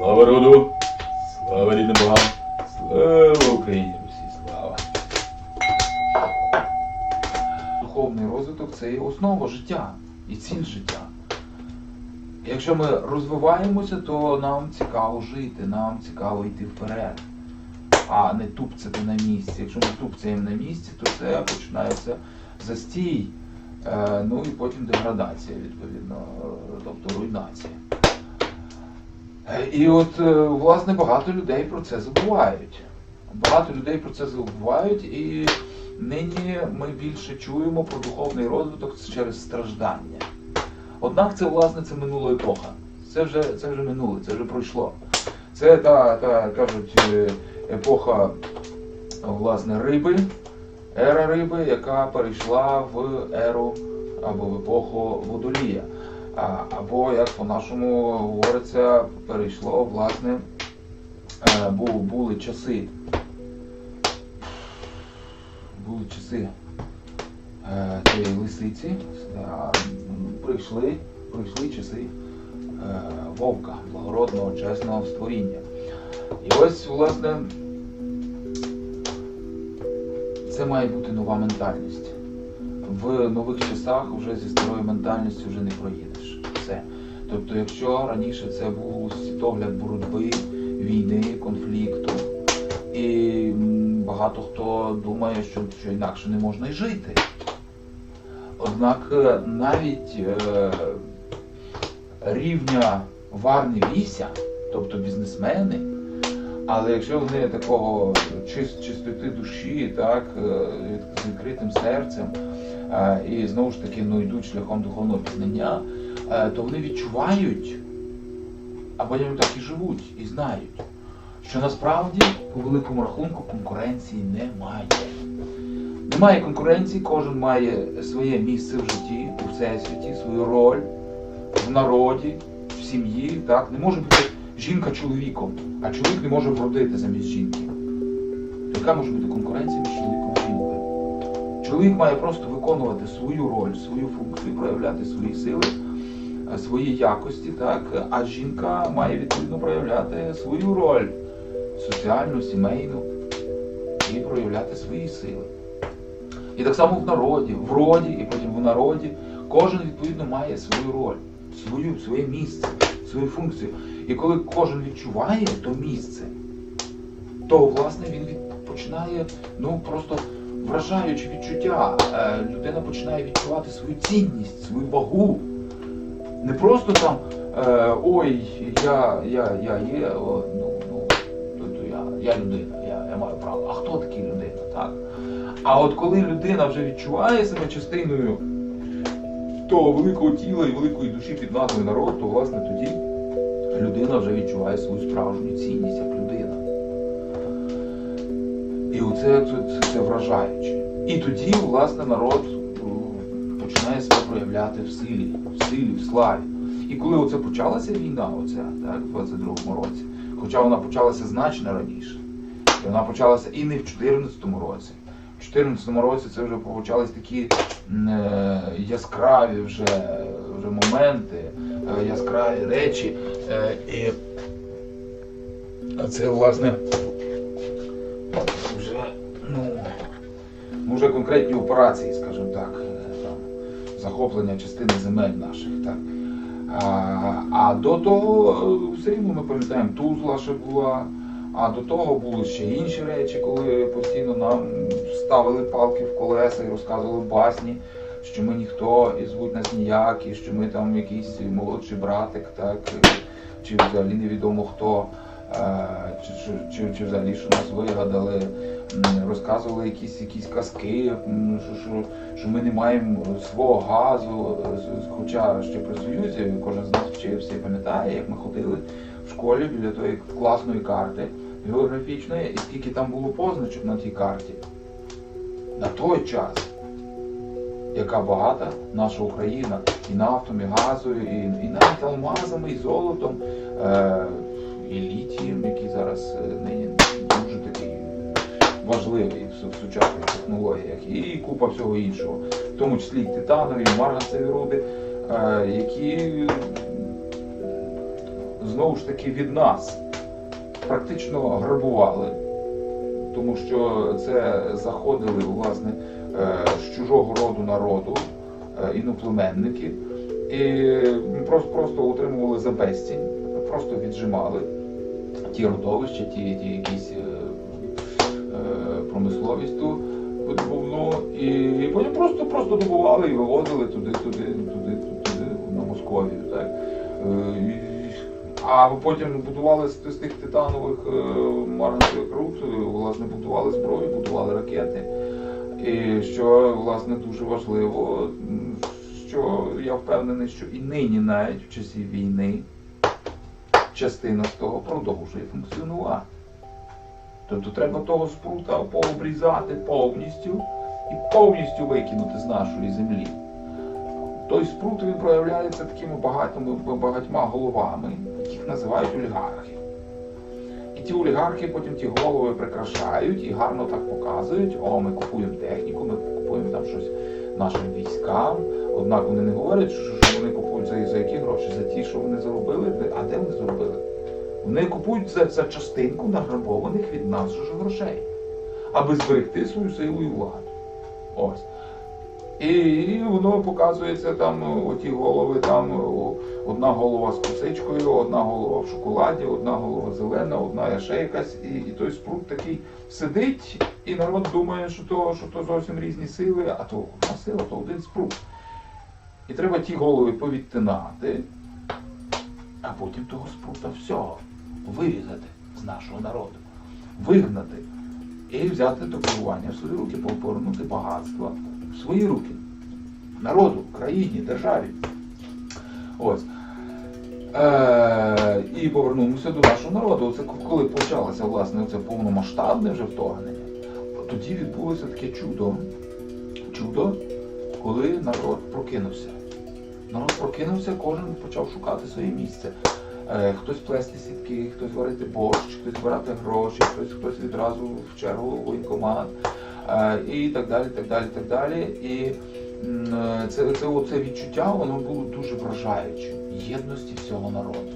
Слава роду! Слава рідним богам! Слава Україні! Русі, слава! Духовний розвиток це є основа життя і ціль життя. Якщо ми розвиваємося, то нам цікаво жити, нам цікаво йти вперед, а не тупцяти на місці. Якщо ми тупцяємо на місці, то це починається застій, е, ну і потім деградація, відповідно, е, тобто руйнація. Е, І от, е, власне, багато людей про це забувають. Багато людей про це забувають, і нині ми більше чуємо про духовний розвиток через страждання. Однак це, власне, це минула епоха. Це вже, це вже минуле, це вже пройшло. Це та, та кажуть, е, епоха власне, риби, ера риби, яка перейшла в еру або в епоху водолія. Або, як по-нашому говориться, перейшло, власне, е, бу- були часи. Були часи е, цієї лисиці, прийшли, прийшли часи е, вовка, благородного, чесного створіння. І ось, власне, це має бути нова ментальність. В нових часах вже зі старою ментальністю вже не проїдеш. Все. Тобто, якщо раніше це був світогляд боротьби, війни, конфлікту, і багато хто думає, що, що інакше не можна й жити. Однак е, навіть е, рівня Варни Віся, тобто бізнесмени, але якщо вони такого чис- чистоти душі, так, е, з відкритим серцем, е, і знову ж таки ну, йдуть шляхом духовного пізнання, е, то вони відчувають, а потім так і живуть, і знають, що насправді по великому рахунку конкуренції немає. Немає конкуренції, кожен має своє місце в житті, у всесвіті, свою роль в народі, в сім'ї. Так? Не може бути жінка чоловіком, а чоловік не може вродити замість жінки. Яка може бути конкуренція між чоловіком і жінкою? Чоловік має просто виконувати свою роль, свою функцію, проявляти свої сили, е, свої якості, так? а жінка має відповідно проявляти свою роль соціальну, сімейну і проявляти свої сили. І так само в народі, в роді, і потім в народі. Кожен відповідно має свою роль, свою, своє місце, свою функцію. І коли кожен відчуває то місце, то власне він починає ну просто вражаючи відчуття. Е, людина починає відчувати свою цінність, свою вагу. Не просто там е, ой, я, я, я є, ну, ну, то, то я, я людина, я, я маю право. А хто такий людина? Так? А от коли людина вже відчуває себе частиною того великого тіла і великої душі під назвою народ, то власне тоді людина вже відчуває свою справжню цінність як людина. І оце це, це, вражаюче. І тоді, власне, народ починає себе проявляти в силі, в силі, в славі. І коли оце почалася війна, оця, так, в 22-му році, хоча вона почалася значно раніше, і вона почалася і не в 14-му році. В 14-му році це вже почались такі е, яскраві вже, вже моменти, е, яскраві речі. Е, і це, власне, вже, ну, вже конкретні операції, скажімо так, там, захоплення частини земель наших. Так. А, а до того все рівно ми пам'ятаємо, Тузла ще була, а до того були ще інші речі, коли постійно нам ставили палки в колеса і розказували басні, що ми ніхто і звуть нас ніякі, що ми там якийсь молодший братик, так, чи взагалі невідомо хто, е, чи, чи, чи, чи взагалі що нас вигадали, розказували якісь, якісь казки, що, що, що ми не маємо свого газу, хоча ще при Союзі кожен з нас вчився і пам'ятає, як ми ходили школі біля тої класної карти географічної, і скільки там було позначок на тій карті. На той час, яка багата наша Україна і нафтом, і газою, і, і навіть алмазами, і золотом, е, і літієм, який зараз е, нині дуже такий важливий в сучасних технологіях, і купа всього іншого, в тому числі і титанові, і марганцеві руди, е, які знову ж таки від нас практично грабували, тому що це заходили власне е, з чужого роду народу, е, іноплеменники, і просто, просто утримували за безцінь, просто віджимали ті родовища, ті, ті якісь е, промисловість ту видобувну, і, і потім просто, просто добували і вивозили туди, туди, туди, туди, на Московію. Так? І- а потім будували з, тих титанових е, марганцевих руд, е, власне, будували зброю, будували ракети. І що власне дуже важливо, що я впевнений, що і нині навіть в часі війни частина з того продовжує функціонувати. Тобто треба того спрута пообрізати повністю і повністю викинути з нашої землі. Той спрут він проявляється такими багатими, багатьма головами, яких називають олігархи. І ті олігархи потім ті голови прикрашають і гарно так показують, о, ми купуємо техніку, ми купуємо там щось нашим військам. Однак вони не говорять, що, вони купують за, за які гроші, за ті, що вони заробили, а де вони заробили? Вони купують за, за частинку награбованих від нас грошей, аби зберегти свою силу і владу. Ось. І воно показується там, оті голови, там одна голова з косичкою, одна голова в шоколаді, одна голова зелена, одна ще якась, і, і той спрут такий сидить, і народ думає, що то, що то зовсім різні сили, а то одна сила, то один спрут. І треба ті голови повідтинати, а потім того спрута всього вирізати з нашого народу, вигнати і взяти до керування в свої руки, повернути багатство в свої руки. Народу, країні, державі. Ось. Е, і повернувся до нашого народу. Оце коли почалося власне це повномасштабне вже вторгнення, тоді відбулося таке чудо. Чудо, коли народ прокинувся. Народ прокинувся, кожен почав шукати своє місце. Е, Хтось плести сітки, хтось варити борщ, хтось збирати гроші, хтось хтось відразу в чергу воєнкомат і так далі, так далі, так далі. І е, це, це, відчуття воно було дуже вражаючим. Єдності всього народу.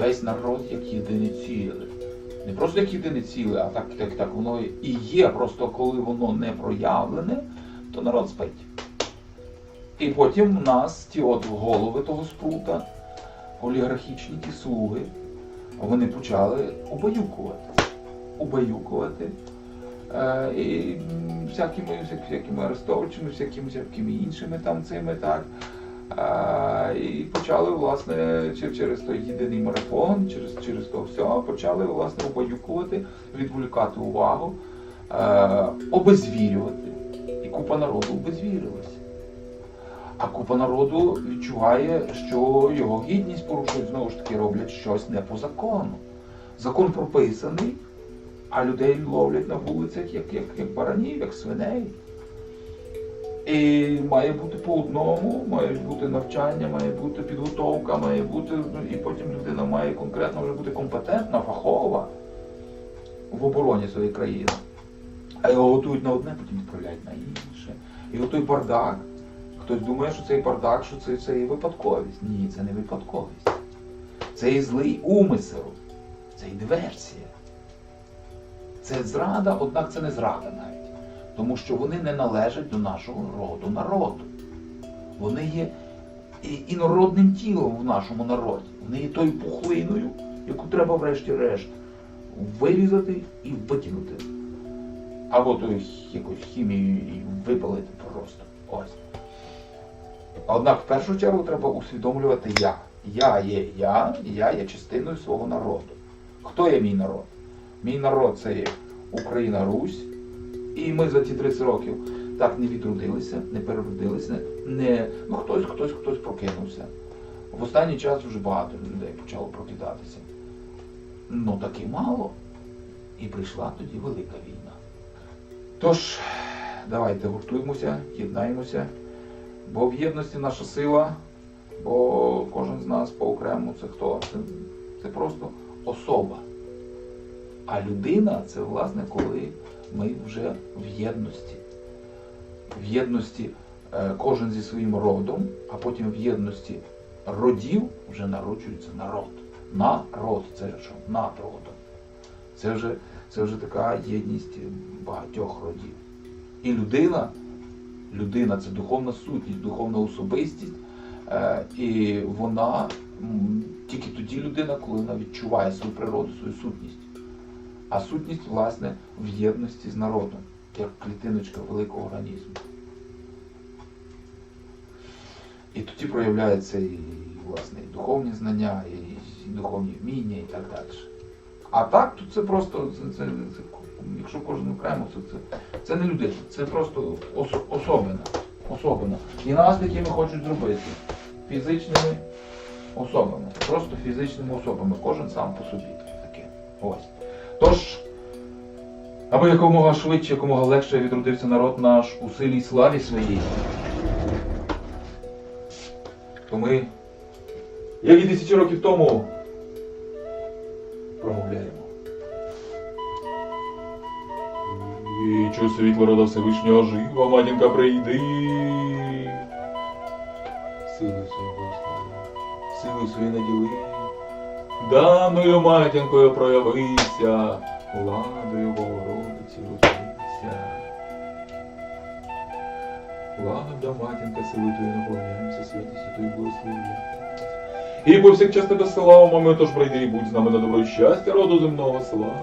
Весь народ як єдине ціле. Не просто як єдине ціле, а так, так, так воно і є. Просто коли воно не проявлене, то народ спить. І потім в нас ті от голови того спрута, олігархічні ті слуги, вони почали убаюкувати. Убаюкувати. І всякими, всяк- всякими арестовичами, всякими, всякими іншими там цими так. І почали, власне, через той єдиний марафон, через, через то все, почали власне убаюкувати, відволікати увагу, обезвірювати. І купа народу обезвірилася. А купа народу відчуває, що його гідність порушують, знову ж таки, роблять щось не по закону. Закон прописаний, а людей ловлять на вулицях як, як, як баранів, як свиней. І має бути по одному, мають бути навчання, має бути підготовка, має бути, ну, і потім людина має конкретно вже бути компетентна, фахова в обороні своєї країни. А його готують на одне, потім відправляють на інше. І отой бардак. Хтось думає, що цей бардак, що це, це є випадковість. Ні, це не випадковість. Це є злий умисел, це є диверсія. Це зрада, однак це не зрада навіть. Тому що вони не належать до нашого роду народу. Вони є інородним тілом в нашому народі. Вони є тою пухлиною, яку треба врешті-решт вирізати і викинути. Або то якусь хімію і випалити просто. Ось. Однак в першу чергу треба усвідомлювати я. Я є я, я є частиною свого народу. Хто є мій народ? Мій народ це є Україна Русь. І ми за ті 30 років так не відродилися, не переродилися, не... ну хтось, хтось, хтось прокинувся. В останній час вже багато людей почало прокидатися. Ну таки мало. І прийшла тоді велика війна. Тож, давайте гуртуємося, єднаємося, бо в єдності наша сила, бо кожен з нас по окрему це хто? Це, це просто особа. А людина це, власне, коли ми вже в єдності. В єдності е, кожен зі своїм родом, а потім в єдності родів вже народжується народ. Народ, це що? Над родом. Це вже, це вже така єдність багатьох родів. І людина, людина це духовна сутність, духовна особистість, е, і вона тільки тоді людина, коли вона відчуває свою природу, свою сутність. А сутність, власне, в єдності з народом, як клітиночка великого організму. І тоді проявляються і, власне, і духовні знання, і, духовні вміння і так далі. А так, то це просто, це, це, це, якщо кожен окремо, це, це, це не людина, це просто ос, особина. особина. І нас такими хочуть зробити фізичними особами, просто фізичними особами, кожен сам по собі. Таке. Ось. Тож, аби якомога швидше, якомога легше відродився народ наш у силі й славі своїй, то ми, як і тисячі років тому, промовляємо. І чу світло рода Всевишнього жива, матінка прийди. Силу свою благослови, силу свою наділи, Даною матінкою проявися, владою Богородиці розвися. Влада, матінка, сили Твої наповняємося, святі святої благословення. І повсякчас тебе слава, ми тож прийди і будь з нами на добро щастя, роду земного слава,